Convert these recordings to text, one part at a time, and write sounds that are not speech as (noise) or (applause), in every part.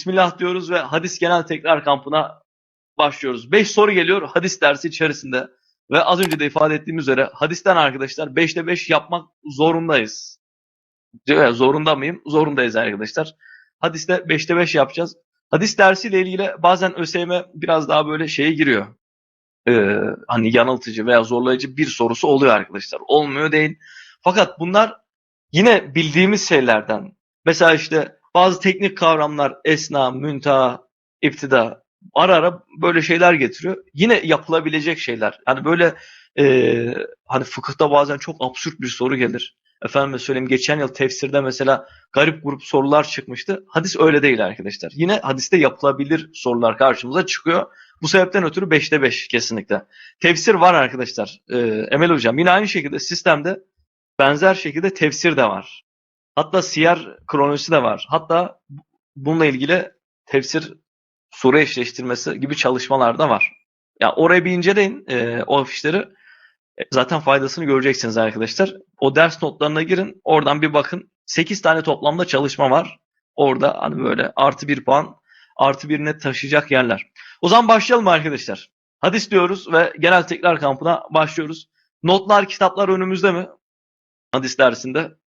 Bismillah diyoruz ve hadis genel tekrar kampına başlıyoruz. 5 soru geliyor hadis dersi içerisinde. Ve az önce de ifade ettiğim üzere hadisten arkadaşlar 5'te 5 yapmak zorundayız. Zorunda mıyım? Zorundayız arkadaşlar. Hadiste 5'te 5 yapacağız. Hadis dersiyle ilgili bazen ÖSYM biraz daha böyle şeye giriyor. Ee, hani yanıltıcı veya zorlayıcı bir sorusu oluyor arkadaşlar. Olmuyor değil. Fakat bunlar yine bildiğimiz şeylerden. Mesela işte bazı teknik kavramlar esna, müntaha, iptida ara ara böyle şeyler getiriyor. Yine yapılabilecek şeyler. Hani böyle e, hani fıkıhta bazen çok absürt bir soru gelir. Efendim söyleyeyim geçen yıl tefsirde mesela garip grup sorular çıkmıştı. Hadis öyle değil arkadaşlar. Yine hadiste yapılabilir sorular karşımıza çıkıyor. Bu sebepten ötürü 5'te 5 kesinlikle. Tefsir var arkadaşlar. Ee, Emel Hocam yine aynı şekilde sistemde benzer şekilde tefsir de var. Hatta siyer kronolojisi de var. Hatta bununla ilgili tefsir sure eşleştirmesi gibi çalışmalar da var. Ya orayı bir inceleyin e, o afişleri. E, Zaten faydasını göreceksiniz arkadaşlar. O ders notlarına girin. Oradan bir bakın. 8 tane toplamda çalışma var. Orada hani böyle artı bir puan, artı bir net taşıyacak yerler. O zaman başlayalım arkadaşlar. Hadis diyoruz ve genel tekrar kampına başlıyoruz. Notlar, kitaplar önümüzde mi? Hadis dersinde.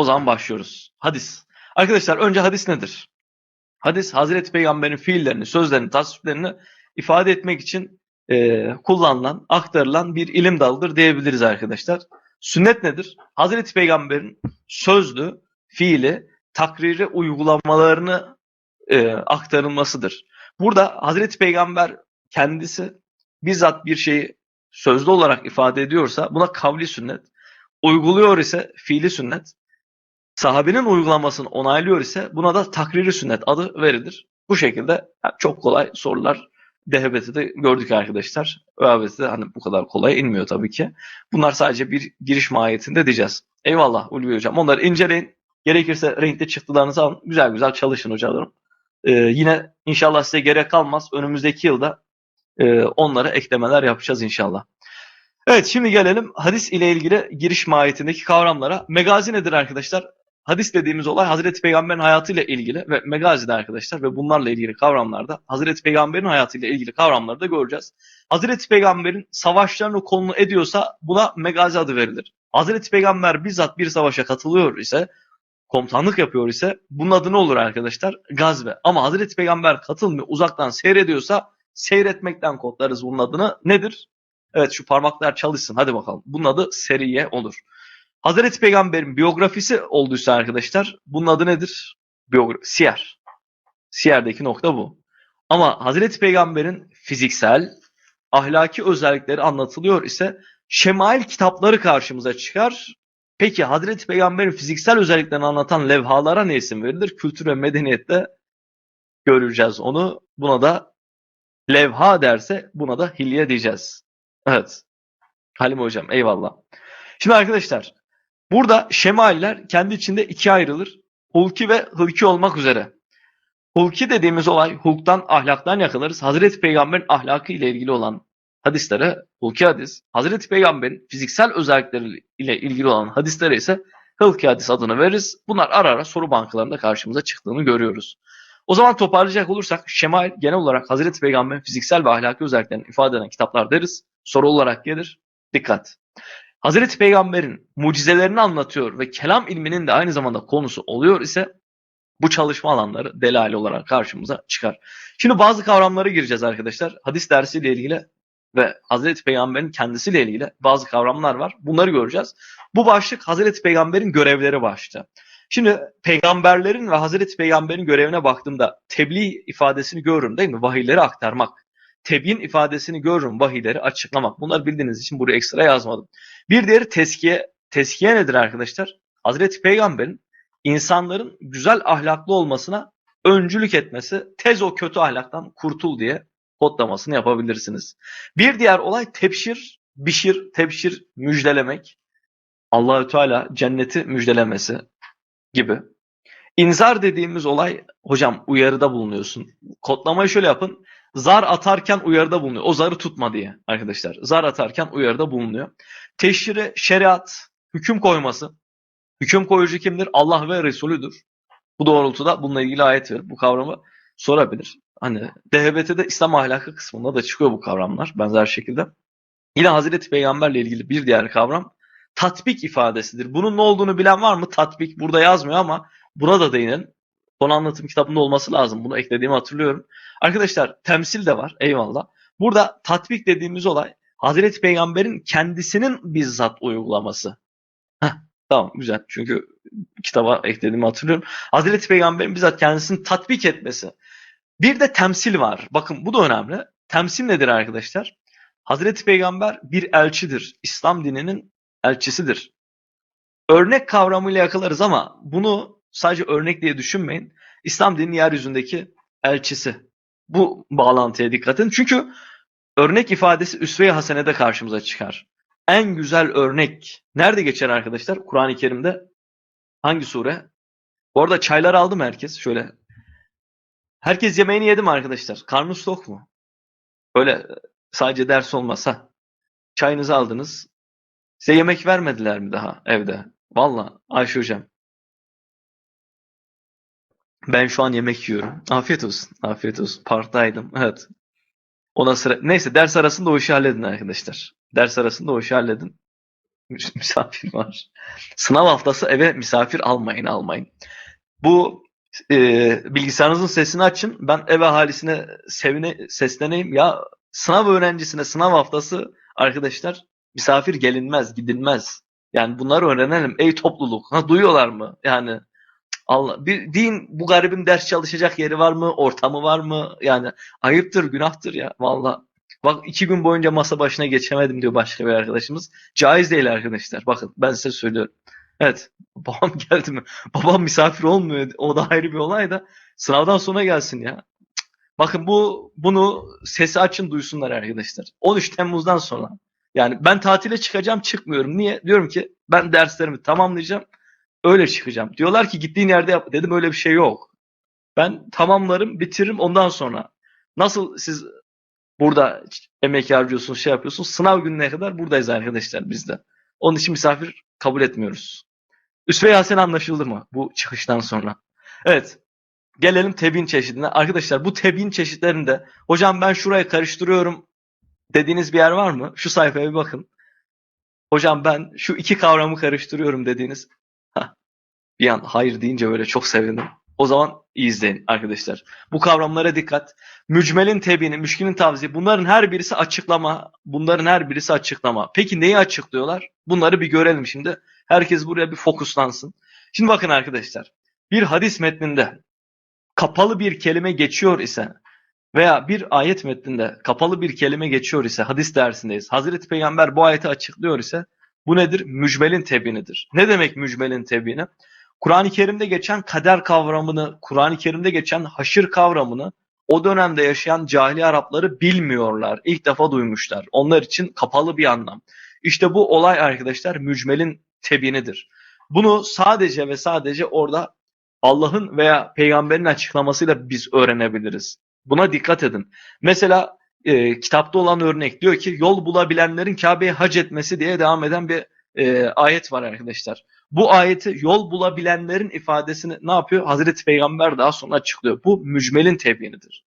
O zaman başlıyoruz. Hadis. Arkadaşlar önce hadis nedir? Hadis Hazreti Peygamber'in fiillerini, sözlerini, tasviplerini ifade etmek için e, kullanılan, aktarılan bir ilim dalıdır diyebiliriz arkadaşlar. Sünnet nedir? Hazreti Peygamber'in sözlü, fiili, takriri uygulamalarını e, aktarılmasıdır. Burada Hazreti Peygamber kendisi bizzat bir şeyi sözlü olarak ifade ediyorsa buna kavli sünnet, uyguluyor ise fiili sünnet, sahabenin uygulamasını onaylıyor ise buna da takriri sünnet adı verilir. Bu şekilde çok kolay sorular DHBT'de gördük arkadaşlar. ÖABT'de hani bu kadar kolay inmiyor tabii ki. Bunlar sadece bir giriş mahiyetinde diyeceğiz. Eyvallah Ulvi Hocam. Onları inceleyin. Gerekirse renkli çıktılarınızı alın. Güzel güzel çalışın hocalarım. Ee, yine inşallah size gerek kalmaz. Önümüzdeki yılda e, onlara eklemeler yapacağız inşallah. Evet şimdi gelelim hadis ile ilgili giriş mahiyetindeki kavramlara. Megazi nedir arkadaşlar? Hadis dediğimiz olay Hazreti Peygamber'in hayatıyla ilgili ve megazide arkadaşlar ve bunlarla ilgili kavramlarda Hazreti Peygamber'in hayatıyla ilgili kavramları da göreceğiz. Hazreti Peygamber'in savaşlarını konu ediyorsa buna megazi adı verilir. Hazreti Peygamber bizzat bir savaşa katılıyor ise komutanlık yapıyor ise bunun adı ne olur arkadaşlar? Gazve. Ama Hazreti Peygamber katılmıyor uzaktan seyrediyorsa seyretmekten kodlarız bunun adını. Nedir? Evet şu parmaklar çalışsın hadi bakalım. Bunun adı seriye olur. Hazreti Peygamber'in biyografisi olduysa arkadaşlar bunun adı nedir? Biyografi, siyer. Siyerdeki nokta bu. Ama Hazreti Peygamber'in fiziksel, ahlaki özellikleri anlatılıyor ise şemail kitapları karşımıza çıkar. Peki Hazreti Peygamber'in fiziksel özelliklerini anlatan levhalara ne isim verilir? Kültür ve medeniyette göreceğiz onu. Buna da levha derse buna da hilye diyeceğiz. Evet. Halim hocam eyvallah. Şimdi arkadaşlar burada şemailler kendi içinde ikiye ayrılır. Hulki ve hılki olmak üzere. Hulki dediğimiz olay hulktan ahlaktan yakalarız. Hazreti Peygamber'in ahlakı ile ilgili olan hadislere hulki hadis. Hazreti Peygamber'in fiziksel özellikleri ile ilgili olan hadislere ise hılki hadis adını veririz. Bunlar ara ara soru bankalarında karşımıza çıktığını görüyoruz. O zaman toparlayacak olursak şemail genel olarak Hazreti Peygamber'in fiziksel ve ahlaki özelliklerini ifade eden kitaplar deriz. Soru olarak gelir. Dikkat. Hazreti Peygamber'in mucizelerini anlatıyor ve kelam ilminin de aynı zamanda konusu oluyor ise bu çalışma alanları delali olarak karşımıza çıkar. Şimdi bazı kavramlara gireceğiz arkadaşlar. Hadis dersiyle ilgili ve Hazreti Peygamber'in kendisiyle ilgili bazı kavramlar var. Bunları göreceğiz. Bu başlık Hazreti Peygamber'in görevleri başlığı. Şimdi peygamberlerin ve Hazreti Peygamber'in görevine baktığımda tebliğ ifadesini görürüm değil mi? Vahiyleri aktarmak. Tebyin ifadesini görürüm. Vahiyleri açıklamak. Bunları bildiğiniz için buraya ekstra yazmadım. Bir diğeri teskiye. Teskiye nedir arkadaşlar? Hazreti Peygamber'in insanların güzel ahlaklı olmasına öncülük etmesi, tez o kötü ahlaktan kurtul diye kodlamasını yapabilirsiniz. Bir diğer olay tepşir, bişir, tepşir müjdelemek. Allahü Teala cenneti müjdelemesi gibi. İnzar dediğimiz olay hocam uyarıda bulunuyorsun. Kodlamayı şöyle yapın. Zar atarken uyarıda bulunuyor. O zarı tutma diye arkadaşlar. Zar atarken uyarıda bulunuyor. Teşhiri, şeriat, hüküm koyması. Hüküm koyucu kimdir? Allah ve Resulüdür. bu doğrultuda bununla ilgili ayet verip bu kavramı sorabilir. Hani DHBT'de İslam ahlakı kısmında da çıkıyor bu kavramlar benzer şekilde. Yine Hazreti Peygamberle ilgili bir diğer kavram tatbik ifadesidir. Bunun ne olduğunu bilen var mı? Tatbik burada yazmıyor ama buna da değinin. Son anlatım kitabında olması lazım. Bunu eklediğimi hatırlıyorum. Arkadaşlar temsil de var. Eyvallah. Burada tatbik dediğimiz olay Hazreti Peygamber'in kendisinin bizzat uygulaması. Heh, tamam güzel. Çünkü kitaba eklediğimi hatırlıyorum. Hazreti Peygamber'in bizzat kendisini tatbik etmesi. Bir de temsil var. Bakın bu da önemli. Temsil nedir arkadaşlar? Hazreti Peygamber bir elçidir. İslam dininin elçisidir. Örnek kavramıyla yakalarız ama bunu sadece örnek diye düşünmeyin. İslam dininin yeryüzündeki elçisi. Bu bağlantıya dikkat edin. Çünkü örnek ifadesi üsve-i hasenede karşımıza çıkar. En güzel örnek nerede geçer arkadaşlar? Kur'an-ı Kerim'de hangi sure? Bu arada çaylar aldı mı herkes? Şöyle. Herkes yemeğini yedi mi arkadaşlar? Karnınız tok mu? Öyle sadece ders olmasa. Çayınızı aldınız. Size yemek vermediler mi daha evde? Valla Ayşe hocam. Ben şu an yemek yiyorum. Afiyet olsun. Afiyet olsun. Parktaydım. Evet. Ona sıra... Neyse ders arasında o işi halledin arkadaşlar. Ders arasında o işi halledin. Mis- (laughs) Misafir var. Sınav haftası eve misafir almayın almayın. Bu e, bilgisayarınızın sesini açın. Ben ev ahalisine sevine, sesleneyim. Ya sınav öğrencisine sınav haftası arkadaşlar misafir gelinmez, gidilmez. Yani bunları öğrenelim. Ey topluluk. Ha, duyuyorlar mı? Yani Allah bir din bu garibin ders çalışacak yeri var mı? Ortamı var mı? Yani ayıptır, günahtır ya. Valla. Bak iki gün boyunca masa başına geçemedim diyor başka bir arkadaşımız. Caiz değil arkadaşlar. Bakın ben size söylüyorum. Evet. (laughs) Babam geldi mi? Babam misafir olmuyor. O da ayrı bir olay da. Sınavdan sonra gelsin ya. Bakın bu bunu sesi açın duysunlar arkadaşlar. 13 Temmuz'dan sonra. Yani ben tatile çıkacağım çıkmıyorum. Niye? Diyorum ki ben derslerimi tamamlayacağım. Öyle çıkacağım. Diyorlar ki gittiğin yerde yap. Dedim öyle bir şey yok. Ben tamamlarım, bitiririm ondan sonra. Nasıl siz burada emek harcıyorsunuz, şey yapıyorsunuz. Sınav gününe kadar buradayız arkadaşlar biz de. Onun için misafir kabul etmiyoruz. Üsve Yasin anlaşıldı mı bu çıkıştan sonra? Evet. Gelelim tebin çeşidine. Arkadaşlar bu tebin çeşitlerinde hocam ben şuraya karıştırıyorum dediğiniz bir yer var mı? Şu sayfaya bir bakın. Hocam ben şu iki kavramı karıştırıyorum dediğiniz. Bir an hayır deyince böyle çok sevindim. O zaman izleyin arkadaşlar. Bu kavramlara dikkat. Mücmelin tebini, müşkilin tavsiye bunların her birisi açıklama. Bunların her birisi açıklama. Peki neyi açıklıyorlar? Bunları bir görelim şimdi. Herkes buraya bir fokuslansın. Şimdi bakın arkadaşlar. Bir hadis metninde kapalı bir kelime geçiyor ise veya bir ayet metninde kapalı bir kelime geçiyor ise hadis dersindeyiz. Hazreti Peygamber bu ayeti açıklıyor ise bu nedir? Mücmelin tebinidir. Ne demek mücmelin tebini? Kur'an-ı Kerim'de geçen kader kavramını, Kur'an-ı Kerim'de geçen haşır kavramını o dönemde yaşayan cahili Arapları bilmiyorlar. İlk defa duymuşlar. Onlar için kapalı bir anlam. İşte bu olay arkadaşlar mücmelin tebinidir. Bunu sadece ve sadece orada Allah'ın veya peygamberin açıklamasıyla biz öğrenebiliriz. Buna dikkat edin. Mesela e, kitapta olan örnek diyor ki yol bulabilenlerin Kabe'ye hac etmesi diye devam eden bir e, ayet var arkadaşlar. Bu ayeti yol bulabilenlerin ifadesini ne yapıyor? Hazreti Peygamber daha sonra açıklıyor. Bu mücmelin tebinidir.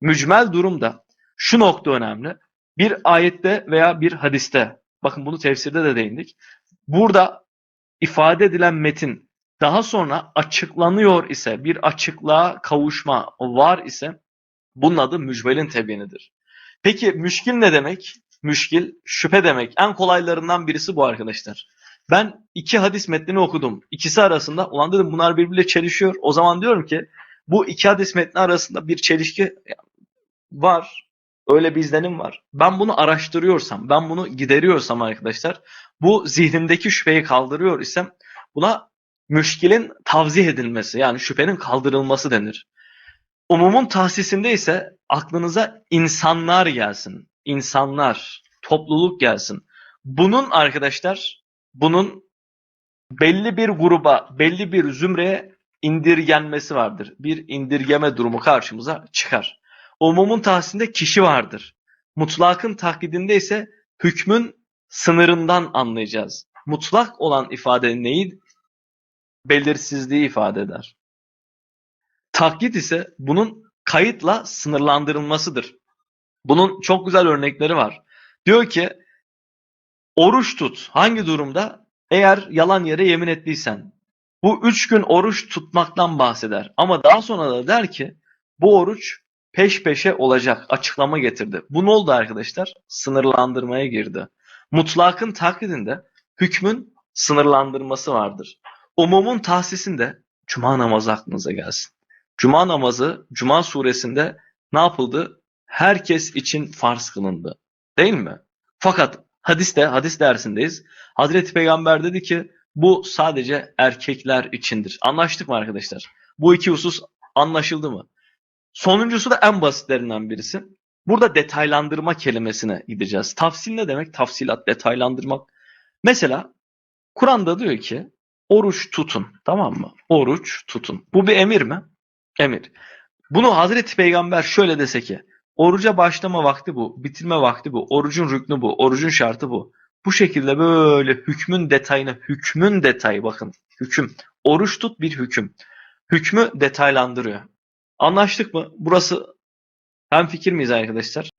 Mücmel durumda şu nokta önemli. Bir ayette veya bir hadiste, bakın bunu tefsirde de değindik. Burada ifade edilen metin daha sonra açıklanıyor ise, bir açıklığa kavuşma var ise bunun adı mücmelin tebinidir. Peki müşkil ne demek? Müşkil şüphe demek. En kolaylarından birisi bu arkadaşlar. Ben iki hadis metnini okudum. İkisi arasında ulan dedim bunlar birbiriyle çelişiyor. O zaman diyorum ki bu iki hadis metni arasında bir çelişki var. Öyle bir izlenim var. Ben bunu araştırıyorsam, ben bunu gideriyorsam arkadaşlar, bu zihnimdeki şüpheyi kaldırıyor isem buna müşkilin tavzih edilmesi yani şüphenin kaldırılması denir. Umumun tahsisinde ise aklınıza insanlar gelsin. İnsanlar, topluluk gelsin. Bunun arkadaşlar, bunun belli bir gruba, belli bir zümreye indirgenmesi vardır. Bir indirgeme durumu karşımıza çıkar. Umumun tahsisinde kişi vardır. Mutlakın taklidinde ise hükmün sınırından anlayacağız. Mutlak olan ifade neyi? Belirsizliği ifade eder. Taklit ise bunun kayıtla sınırlandırılmasıdır. Bunun çok güzel örnekleri var. Diyor ki oruç tut. Hangi durumda? Eğer yalan yere yemin ettiysen. Bu üç gün oruç tutmaktan bahseder. Ama daha sonra da der ki bu oruç peş peşe olacak. Açıklama getirdi. Bu ne oldu arkadaşlar? Sınırlandırmaya girdi. Mutlakın taklidinde hükmün sınırlandırması vardır. Umumun tahsisinde cuma namazı aklınıza gelsin. Cuma namazı Cuma suresinde ne yapıldı? Herkes için farz kılındı. Değil mi? Fakat hadiste, hadis dersindeyiz. Hazreti Peygamber dedi ki bu sadece erkekler içindir. Anlaştık mı arkadaşlar? Bu iki husus anlaşıldı mı? Sonuncusu da en basitlerinden birisi. Burada detaylandırma kelimesine gideceğiz. Tafsil ne demek? Tafsilat, detaylandırmak. Mesela Kur'an'da diyor ki oruç tutun. Tamam mı? Oruç tutun. Bu bir emir mi? Emir. Bunu Hazreti Peygamber şöyle dese ki oruca başlama vakti bu, bitirme vakti bu, orucun rüknü bu, orucun şartı bu. Bu şekilde böyle hükmün detayına, hükmün detayı bakın, hüküm. Oruç tut bir hüküm. Hükmü detaylandırıyor. Anlaştık mı? Burası hem fikir miyiz arkadaşlar?